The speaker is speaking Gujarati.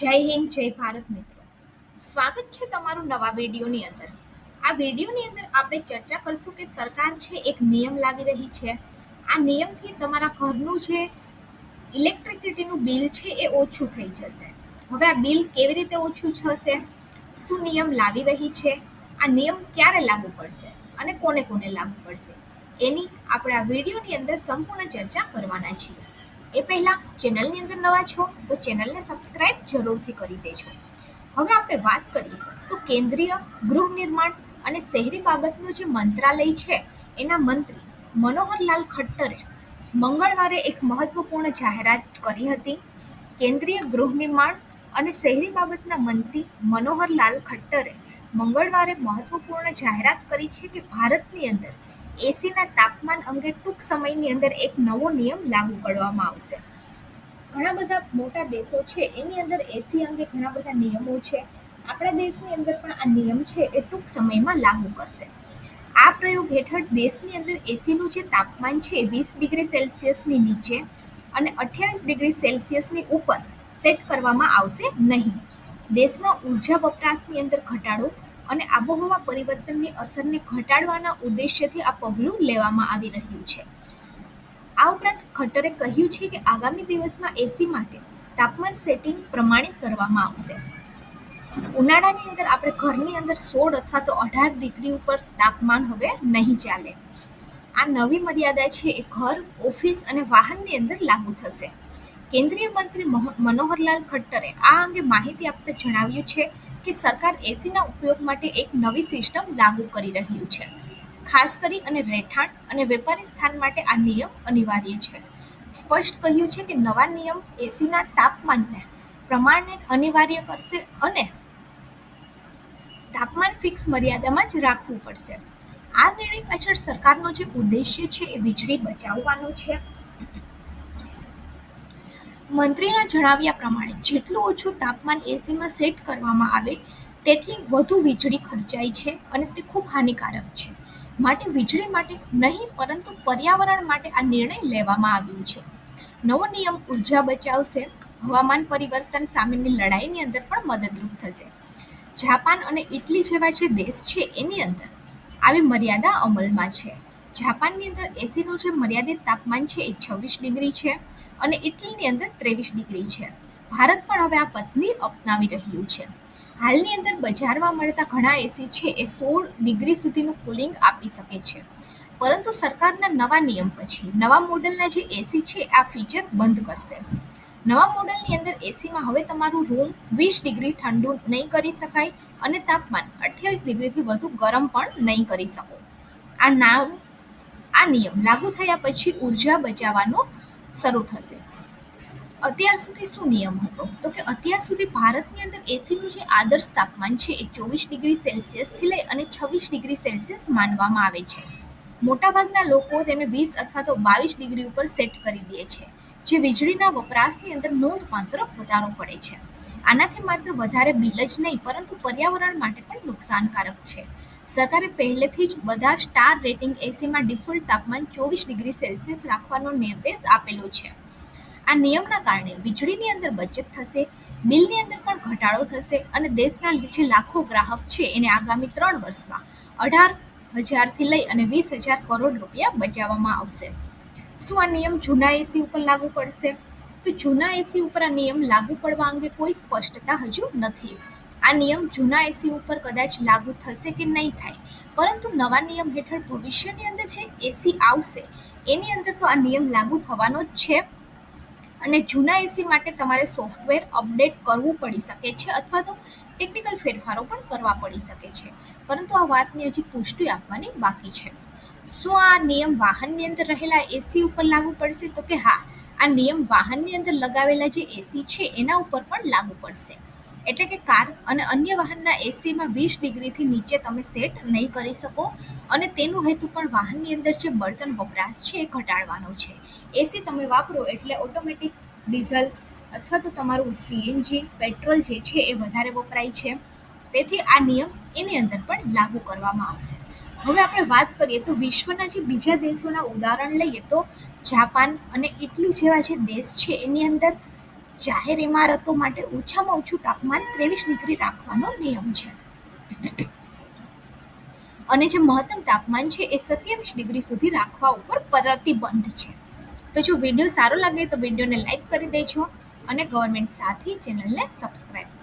જય હિન્દ, જય ભારત મિત્રો. સ્વાગત છે તમારું નવા વિડીયોની અંદર. આ વિડીયોની અંદર આપણે ચર્ચા કરશું કે સરકાર છે એક નિયમ લાવી રહી છે. આ નિયમથી તમારા ઘરનું જે ઇલેક્ટ્રિસિટીનું બિલ છે એ ઓછું થઈ જશે. હવે આ બિલ કેવી રીતે ઓછું થશે? શું નિયમ લાવી રહી છે? આ નિયમ ક્યારે લાગુ પડશે અને કોને કોને લાગુ પડશે? એની આપણે આ વિડીયોની અંદર સંપૂર્ણ ચર્ચા કરવાના છીએ. એ પહેલાં ચેનલની અંદર નવા છો તો ચેનલને સબસ્ક્રાઇબ જરૂરથી કરી દેજો. હવે આપણે વાત કરીએ તો કેન્દ્રીય ગૃહ નિર્માણ અને શહેરી બાબતનું જે મંત્રાલય છે, એના મંત્રી મનોહરલાલ ખટ્ટરે મંગળવારે એક મહત્વપૂર્ણ જાહેરાત કરી હતી. કેન્દ્રીય ગૃહ નિર્માણ અને શહેરી બાબતના મંત્રી મનોહરલાલ ખટ્ટરે મંગળવારે મહત્વપૂર્ણ જાહેરાત કરી છે કે ભારતની અંદર એસીના તાપમાન અંગે ટૂંક સમયની અંદર એક નવો નિયમ લાગુ કરવામાં આવશે. ઘણા બધા મોટા દેશો છે, એની અંદર એસી અંગે ઘણા બધા નિયમો છે. આપણા દેશની અંદર પણ આ નિયમ છે એ ટૂંક સમયમાં લાગુ કરશે. આ પ્રયોગ હેઠળ દેશની અંદર એસીનું જે તાપમાન છે વીસ ડિગ્રી સેલ્સિયસની નીચે અને અઠ્યાવીસ ડિગ્રી સેલ્સિયસની ઉપર સેટ કરવામાં આવશે નહીં. દેશમાં ઊર્જા વપરાશની અંદર ઘટાડો અને આબોહવા પરિવર્તનની અસરને ઘટાડવાના ઉદ્દેશ્યથી આ પગલું લેવામાં આવી રહ્યું છે. આ ઉપરાંત ખટ્ટરે કહ્યું છે કે આગામી દિવસમાં એસી માટે તાપમાન સેટિંગ પ્રમાણિત કરવામાં આવશે. ઉનાળાની અંદર આપણે ઘરની અંદર સોળ અથવા તો અઢાર ડિગ્રી ઉપર તાપમાન હવે નહીં ચાલે. આ નવી મર્યાદા છે એ ઘર, ઓફિસ અને વાહનની અંદર લાગુ થશે. કેન્દ્રીય મંત્રી મનોહરલાલ ખટ્ટરે આ અંગે માહિતી આપતા જણાવ્યું છે કે સરકાર એસીના ઉપયોગ માટે એક નવી સિસ્ટમ લાગુ કરી રહ્યું છે. ખાસ કરી અને રહેઠાણ અને વેપારી સ્થાન માટે આ નિયમ અનિવાર્ય છે. સ્પષ્ટ કહ્યું છે કે નવા નિયમ એસીના તાપમાનને પ્રમાણને અનિવાર્ય કરશે અને તાપમાન ફિક્સ મર્યાદામાં જ રાખવું પડશે. આ નિર્ણય પાછળ સરકારનો જે ઉદ્દેશ્ય છે એ વીજળી બચાવવાનો છે. મંત્રીના જણાવ્યા પ્રમાણે જેટલું ઓછું તાપમાન એસીમાં સેટ કરવામાં આવે, તેટલી વધુ વીજળી ખર્ચાય છે અને તે ખૂબ હાનિકારક છે. માટે વીજળી માટે નહીં, પરંતુ પર્યાવરણ માટે આ નિર્ણય લેવામાં આવ્યો છે. નવો નિયમ ઊર્જા બચાવશે, હવામાન પરિવર્તન સામેની લડાઈની અંદર પણ મદદરૂપ થશે. જાપાન અને ઇટલી જેવા જે દેશ છે એની અંદર આવી મર્યાદા અમલમાં છે. જાપાનની અંદર એસીનું જે મર્યાદિત તાપમાન છે એ છવ્વીસ ડિગ્રી છે અને ઇટલીની અંદર ત્રેવીસ ડિગ્રી છે. ભારત પણ હવે આ પદ્ધતિ અપનાવી રહ્યું છે. હાલની અંદર બજારમાં મળતા ઘણા એસી છે એ સોળ ડિગ્રી સુધીનું કુલિંગ આપી શકે છે. પરંતુ સરકારના નવા નિયમ પછી નવા મોડલના જે એસી છે આ ફીચર બંધ કરશે. નવા મોડલની અંદર એસીમાં હવે તમારું રૂમ વીસ ડિગ્રી ઠંડુ નહીં કરી શકાય અને તાપમાન અઠ્યાવીસ ડિગ્રીથી વધુ ગરમ પણ નહીં કરી શકો. આ નામ આ નિયમ લાગુ થયા પછી ઊર્જા બચાવવાનો શરૂ થશે. અત્યાર સુધી શું નિયમ હતો? તો કે અત્યાર સુધી ભારતની અંદર એસીનું જે આદર્શ તાપમાન છે એ ચોવીસ ડિગ્રી સેલ્સિયસથી લઈ અને છવ્વીસ ડિગ્રી સેલ્સિયસ માનવામાં આવે છે. મોટાભાગના લોકો તેને વીસ અથવા તો બાવીસ ડિગ્રી ઉપર સેટ કરી દે છે, જે વીજળીના વપરાશની અંદર નોંધપાત્ર વધારો પડે છે. આનાથી માત્ર વધારે બિલ જ નહીં, પરંતુ પર્યાવરણ માટે પણ નુકસાનકારક છે. સરકારે પહેલેથી જ બધા સ્ટાર રેટિંગ એસીમાં ડિફોલ્ટ તાપમાન ચોવીસ ડિગ્રી સેલ્સિયસ રાખવાનો નિર્દેશ આપેલો છે. આ નિયમના કારણે વીજળીની અંદર બચત થશે, બિલની અંદર પણ ઘટાડો થશે અને દેશના જે લાખો ગ્રાહક છે એને આગામી ત્રણ વર્ષમાં અઢાર હજારથી લઈ અને વીસ હજાર કરોડ રૂપિયા બચાવવામાં આવશે. શું આ નિયમ જૂના એસી ઉપર લાગુ પડશે? તો જૂના એસી ઉપર આ નિયમ લાગુ પડવા અંગે કોઈ સ્પષ્ટતા હજુ નથી. આ નિયમ જૂના એસી ઉપર કદાચ લાગુ થશે કે નહીં થાય. પરંતુ નવા નિયમ હેઠળ ભવિષ્યની અંદર જે એસી આવશે, એની અંદર તો આ નિયમ લાગુ થવાનો જ છે. અને જૂના એસી માટે તમારે સોફ્ટવેર અપડેટ કરવું પડી શકે છે અથવા તો ટેકનિકલ ફેરફારો પણ કરવા પડી શકે છે. પરંતુ આ વાતની હજી પુષ્ટિ આપવાની બાકી છે. શું આ નિયમ વાહનની અંદર રહેલા એસી ઉપર લાગુ પડશે? તો કે હા, આ નિયમ વાહનની અંદર લગાવેલા જે એસી છે, એના ઉપર પણ લાગુ પડશે. એટલે કે કાર અને અન્ય વાહનના એસીમાં વીસ ડિગ્રીથી નીચે તમે સેટ નહીં કરી શકો. અને તેનું હેતુ પણ વાહનની અંદર જે બળતણ વપરાશ છે એ ઘટાડવાનો છે. એસી તમે વાપરો એટલે ઓટોમેટિક ડીઝલ અથવા તો તમારું સીએનજી પેટ્રોલ જે છે એ વધારે વપરાય છે. તેથી આ નિયમ એની અંદર પણ લાગુ કરવામાં આવશે. હવે આપણે વાત કરીએ તો વિશ્વના જે બીજા દેશોના ઉદાહરણ લઈએ તો જાપાન અને ઇટલી જેવા જે દેશ છે એની અંદર જાહેર ઇમારતો માટે ઓછામાં ઓછું તાપમાન ત્રેવીસ ડિગ્રી રાખવાનો નિયમ છે. અને જે મહત્તમ તાપમાન છે એ સત્યાવીસ ડિગ્રી સુધી રાખવા ઉપર પ્રતિબંધ છે. તો જો વીડિયો સારો લાગે તો વિડીયોને લાઇક કરી દેજો અને ગવર્મેન્ટ સાથી ચેનલને સબસ્ક્રાઈબ